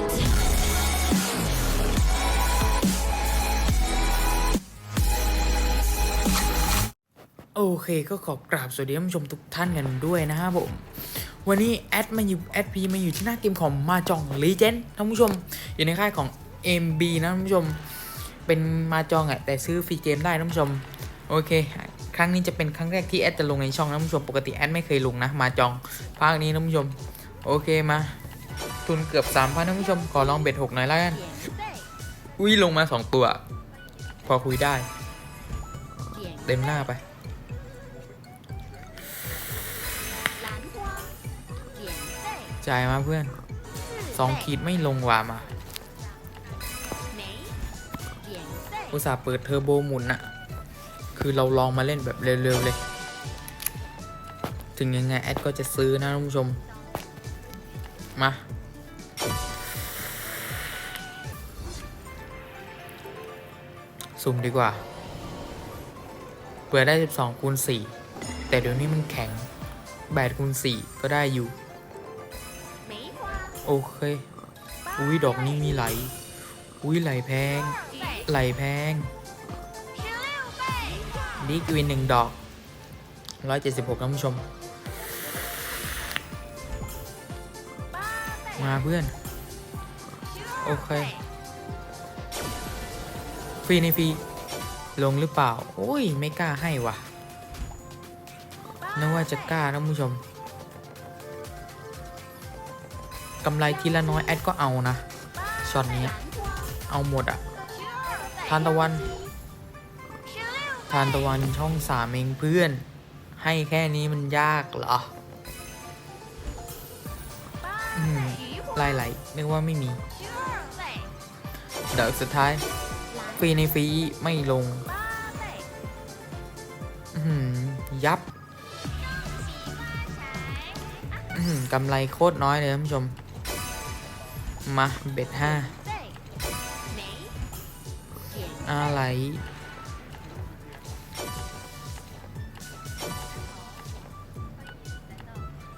โอเคก็ขอกราบสวัสดีท่านผู้ชมทุกท่านกันด้วยนะครับผม วันนี้แอดมาอยู่แอดพีมาอยู่ที่หน้าเกมของมาจองลีเจนท่านผู้ชม อยู่ในค่ายของ MB นะท่านผู้ชม เป็นมาจองอะแต่ซื้อฟรีเกมได้ท่านผู้ชม โอเค ครั้งนี้จะเป็นครั้งแรกที่แอดจะลงในช่องนะท่านผู้ชม ปกติแอดไม่เคยลงนะ มาจองภาคนี้ท่านผู้ชม โอเคมา ทุนเกือบ3 0 0พันท่านผู้ชมขอลองเบ็ดหกหน่อยแล้วกัน อุ้ยลงมา 2 ตัว พอคุยได้ เต็มหน้าไป จ่ายมาเพื่อนสองขีดไม่ลงว่ะมา อุตส่าห์เปิดเทอร์โบหมุนอะคือเราลองมาเล่นแบบเร็ว ๆ เลย ถึงยังไง แอดก็จะซื้อนะท่านผู้ชม มา สุ่มดีกว่า เปิดได้ 12คูณ4แต่เดี๋ยวนี้มันแข็ง8คูณ4ก็ได้อยู่ โอเค อุ้ยดอกนี้มีไหล อุ้ยไหลแพง ไหลแพงดิกวินหนึ่งดอก 176ท่านผู้ชม มาเพื่อน โอเค ฟรีในฟรี ลงหรือเปล่า โอ้ย ไม่กล้าให้วะนึกว่าจะกล้าท่านผู้ชมกำไรทีละน้อยแอดก็เอานะช็อตนี้เอาหมดอะทานตะวัน ทานตะวันช่องสามเองเพื่อน ให้แค่นี้มันยากเหรอไล่ไหลนึกว่าไม่มี เดี๋ยวสุดท้าย ฟรีในฟรีไม่ลงยับกำไรโคตรน้อยเลยท่านผู้ชม มาเบ็ดห้าอะไร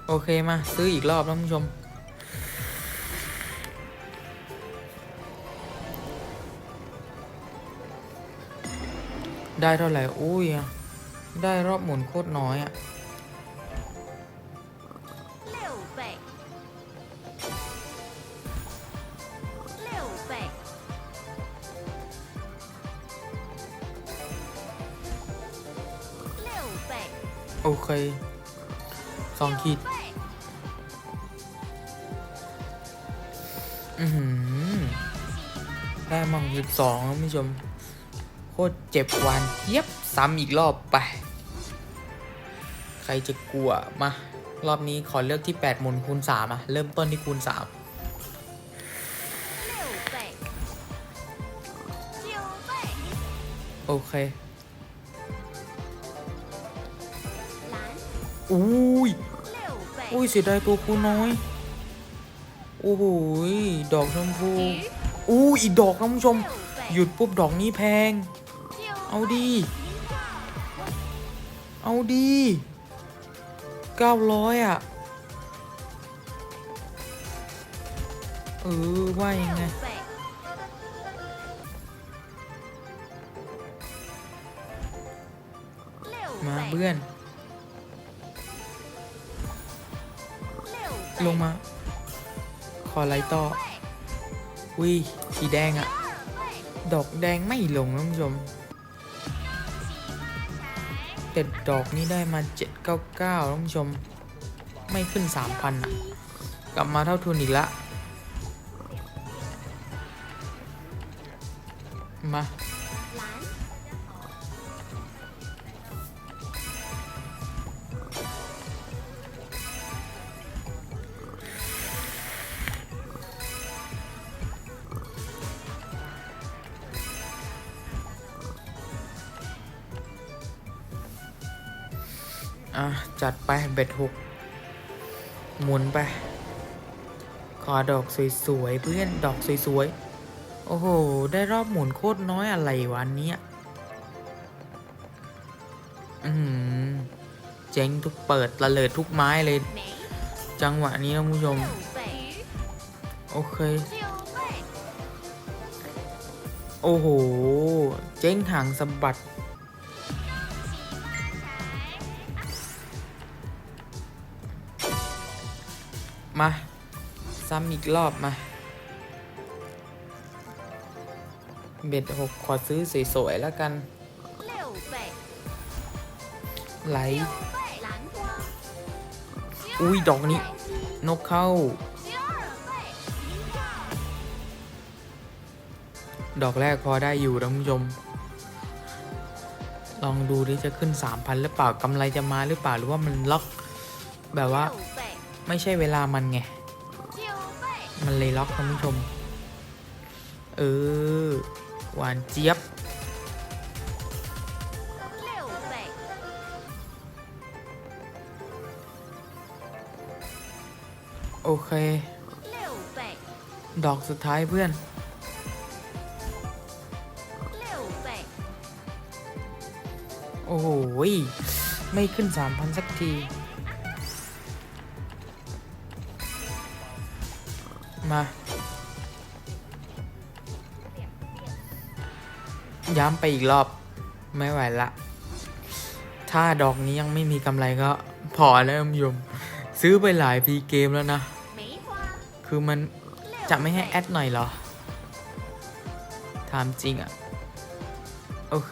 โอเคมา ซื้ออีกรอบท่านผู้ชม ได้เท่าไหร่อุ้ยได้รอบหมุนโคตรน้อยอะโอเคสองขีด อือหือได้มั่งสิบสองครับผู้ชม โคตรเจ็บวานเย็บซ้ำอีกรอบไป ใครจะกลัวมารอบนี้ขอเลือกที่ 8 มนคูณ3อะ เริ่มต้นที่คูณ 3 โอเคอุ้ยอุ้ยเสียดายตัวคูน้อย โอ้โหดอกชมพูอู้อีดอกนะคุณผู้ชม หยุดปุ๊บดอกนี้แพง เอาดี เอาดีเก้าร้อยอะ เออ ว่ายังไงมาเบื่อน ลงมา ขอไล่ต่อวิสีแดงอะดอกแดงไม่ลงนะคุณผู้ชม แต่ดอกนี้ได้มา 799ท่านผู้ชม ไม่ขึ้น 3,000อะ กลับมาเท่าทุนอีกละมา่ะ จัดไปเบ็ดหกหมุนไป ขอดอกสวยๆ เพื่อนดอกสวยๆ โอ้โห ได้รอบหมุนโคตรน้อยอะไรวันนี้อืมเจ๊งทุกเปิดระเลิดทุกไม้เลย จังหวะนี้นะผู้ชม โอเค โอ้โห เจ๊งหางสะบัด มา ซ้ำอีกรอบมา เบ็ดหกขอซื้อสวยๆแล้วกัน ไหล อุ้ยดอกนี้ นกเข้า ดอกแรกพอได้อยู่นะคุณผู้ชมลองดูดิจะขึ้น 3,000 หรือเปล่ากำไรจะมาหรือเปล่าหรือว่ามันล็อก แบบว่า ไม่ใช่เวลามันไง มันเลยล็อกท่านผู้ชม เออ หวานเจี๊ยบ โอเค ดอกสุดท้ายเพื่อน โอ้โห ไม่ขึ้นสามพันสักที มา ย้ำไปอีกรอบ ไม่ไหวละ ถ้าดอกนี้ยังไม่มีกำไรก็ พอแล้วยม ซื้อไปหลายปีเกมแล้วนะ คือมันจะไม่ให้แอดหน่อยหรอ ถามจริงอะโอเค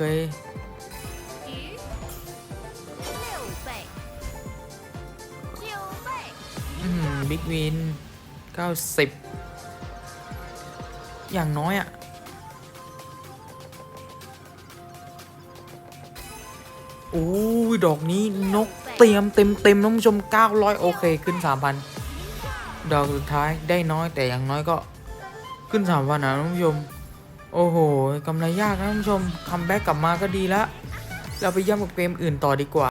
บิ๊กวิน 90อย่างน้อยอะ่ะโอ้ยดอกนี้นกเตรียมเต็มเต็มน้องผู้ชม 900 โอเคขึ้น 3,000 ดอกสุดท้ายได้น้อยแต่อย่างน้อยก็ขึ้น 3,000นะน้องผู้ชม โอ้โหกำไรยากนะน้องผู้ชมคัมแบ็กกลับมาก็ดีล้วเราไปย่ำกับเกมอื่นต่อดีกว่า